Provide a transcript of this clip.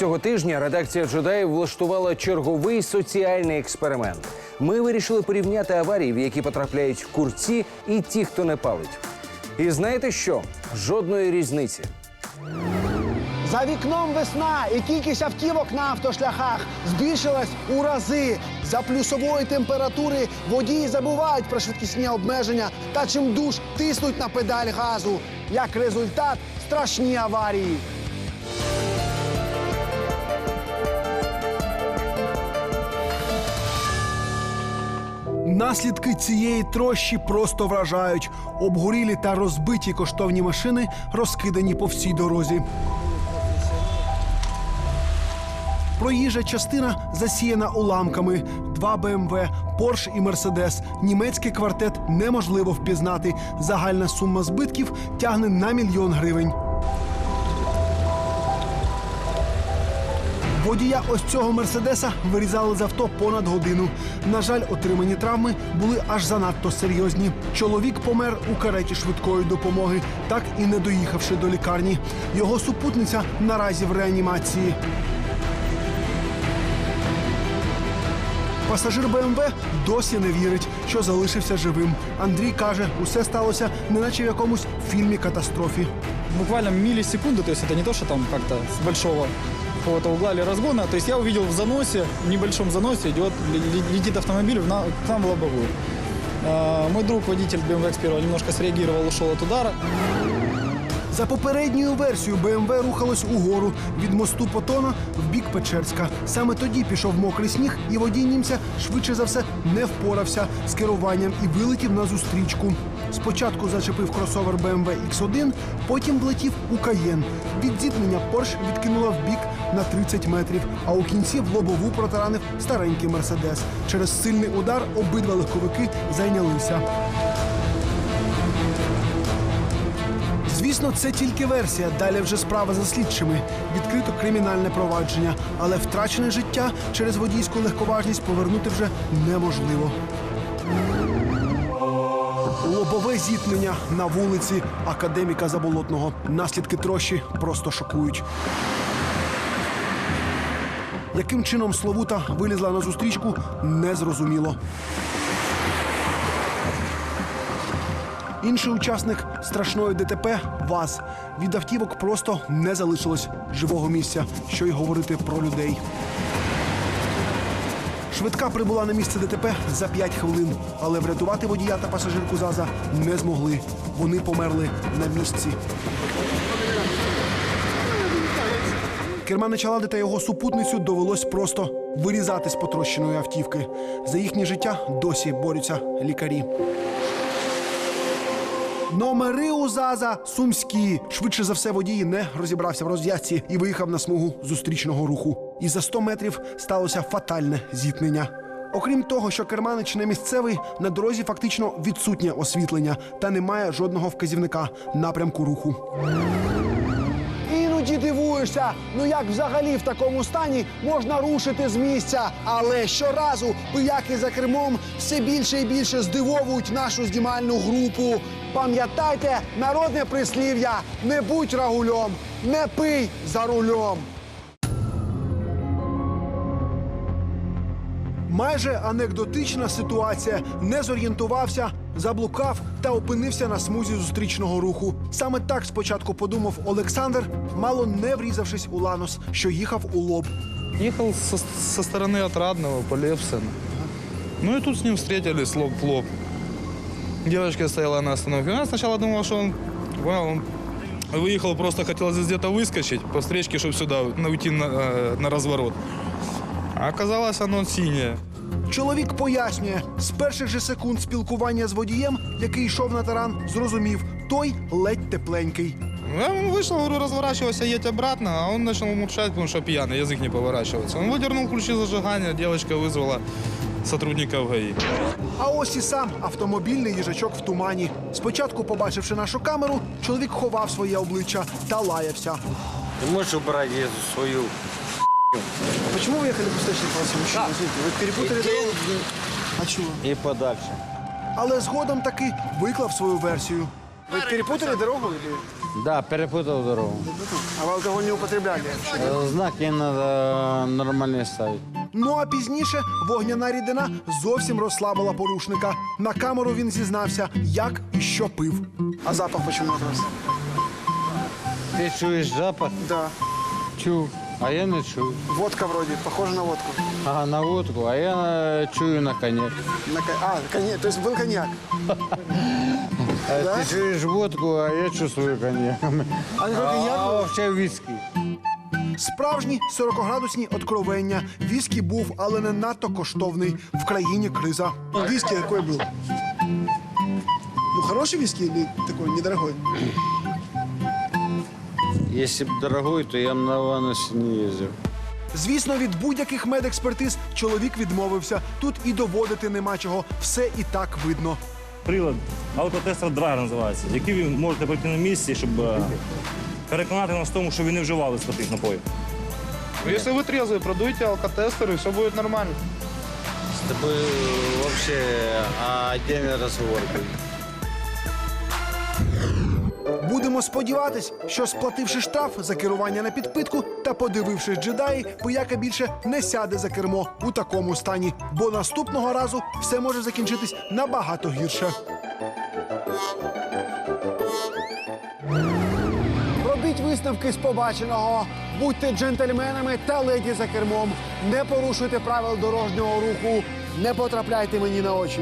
Цього тижня редакція джедаїв влаштувала черговий соціальний експеримент. Ми вирішили порівняти аварії, в які потрапляють курці, і ті, хто не палить. І знаєте що? Жодної різниці. За вікном весна і кількість автівок на автошляхах збільшилась у рази. За плюсової температури водії забувають про швидкісні обмеження та чим душ тиснуть на педаль газу. Як результат страшні аварії. Наслідки цієї трощі просто вражають. Обгорілі та розбиті коштовні машини розкидані по всій дорозі. Проїжджа частина засіяна уламками. Два БМВ, Порш і Мерседес. Німецький квартет неможливо впізнати. Загальна сума збитків тягне на мільйон гривень. Водія ось цього мерседеса вирізали з авто понад годину. На жаль, отримані травми були аж занадто серйозні. Чоловік помер у кареті швидкої допомоги, так і не доїхавши до лікарні. Його супутниця наразі в реанімації. Пасажир БМВ досі не вірить, що залишився живим. Андрій каже, усе сталося, неначе в якомусь фільмі катастрофі. буквально миллисекунды, то есть это не то, что там как-то с большого какого-то угла или разгона. То есть я увидел в заносе, в небольшом заносе идет, летит автомобиль в на- к нам в лобовую. А, Мой друг, водитель BMW X1, немножко среагировал, ушел от удара. За попередньою версією БМВ рухалось угору від мосту Потона в бік Печерська. Саме тоді пішов мокрий сніг, і водій німця швидше за все не впорався з керуванням і вилетів на зустрічку. Спочатку зачепив кросовер BMW X1, потім влетів у Каєн. Від зіткнення Порш відкинула в бік на 30 метрів, а у кінці в лобову протаранив старенький мерседес. Через сильний удар обидва легковики зайнялися. Звісно, це тільки версія. Далі вже справа за слідчими. Відкрито кримінальне провадження, але втрачене життя через водійську легковажність повернути вже неможливо. Лобове зіткнення на вулиці академіка Заболотного. Наслідки трощі просто шокують. Яким чином Словута вилізла на зустрічку, незрозуміло. Інший учасник страшної ДТП ВАЗ. Від автівок просто не залишилось живого місця, що й говорити про людей. Швидка прибула на місце ДТП за 5 хвилин, але врятувати водія та пасажирку ЗАЗа не змогли. Вони померли на місці. Керманича Лади та його супутницю довелось просто вирізати з потрощеної автівки. За їхнє життя досі борються лікарі. Номери у ЗАЗа сумські. Швидше за все, водій не розібрався в розв'язці і виїхав на смугу зустрічного руху. І за 100 метрів сталося фатальне зіткнення. Окрім того, що керманич не місцевий, на дорозі фактично відсутнє освітлення та немає жодного вказівника напрямку руху. Дивуєшся, ну як взагалі в такому стані можна рушити з місця. Але щоразу пияки за кермом все більше і більше здивовують нашу знімальну групу. Пам'ятайте народне прислів'я: не будь рагульом, не пий за рулем. Майже анекдотична ситуація. Не зорієнтувався, заблукав та опинився на смузі зустрічного руху. Саме так спочатку подумав Олександр, мало не врізавшись у ланос, що їхав у лоб. Ехал со, со стороны Отрадного по Левсену. Ну и тут с ним встретились лоб в лоб. Девочка стояла на остановке. Я сначала думал, что он, вау, он выехал, просто хотел здесь где-то выскочить по встречке, чтобы сюда на- уйти на, э, на разворот. А оказалось, оно синее. Чоловік пояснює, з перших же секунд спілкування з водієм, який йшов на таран, зрозумів, той ледь тепленький. Я он вышел, говорю, разворачивайся, едь обратно, а он начал мурчать, потому что пьяный, язык не поворачивается. Он выдернул ключи зажигания, девочка вызвала сотрудников ГАИ. А ось і сам автомобільний їжачок в тумані. Спочатку, побачивши нашу камеру, чоловік ховав своє обличчя та лаявся. Ты можешь убрать эту свою Почему вы ехали по встречной полосе, мужчина? Извините, вы перепутали дорогу? А чего? и подальше? Але згодом таки виклав свою версію. Ви перепутали дорогу? Или... Да, перепутал дорогу. А ви алкоголь не употребляли? Э, Знаки надо нормальные ставить. Ну а пізніше вогняна рідина зовсім розслабила порушника. На камеру він зізнався, як і що пив. А запах почему от вас? Ты чуешь запах? Да. Чу. А я не чую. Водка вроде, похоже на водку. Ага, на водку, а я э, чую на коньяк. На ко- А, коньяк, то есть был коньяк. А Да? Ты чуешь водку, а я чувствую коньяк. А не А коньяк? был? вообще виски. Справжні 40-градусні откровення. Віскі був, але не надто коштовний. В країні криза. Віскі який був? Ну, хороший віскі или такой недорогой? Если бы дорогой, то я бы на Ваносе не ездил. Звісно, від будь-яких медекспертиз чоловік відмовився. Тут і доводити нема чого. Все і так видно. Прилад алкотестер драгер називається, який ви можете пройти на місці, щоб е, переконати нас в тому, що ви не вживали спиртних напоїв. Если вы трезвый, продуйте алкотестер, и все будет нормально. С тобой вообще отдельный разговор будет. Будемо сподіватись, що сплативши штраф за керування на підпитку та подивившись джедаї, пияка більше не сяде за кермо у такому стані, бо наступного разу все може закінчитись набагато гірше. Робіть висновки з побаченого. Будьте джентльменами та леді за кермом. Не порушуйте правил дорожнього руху. Не потрапляйте мені на очі.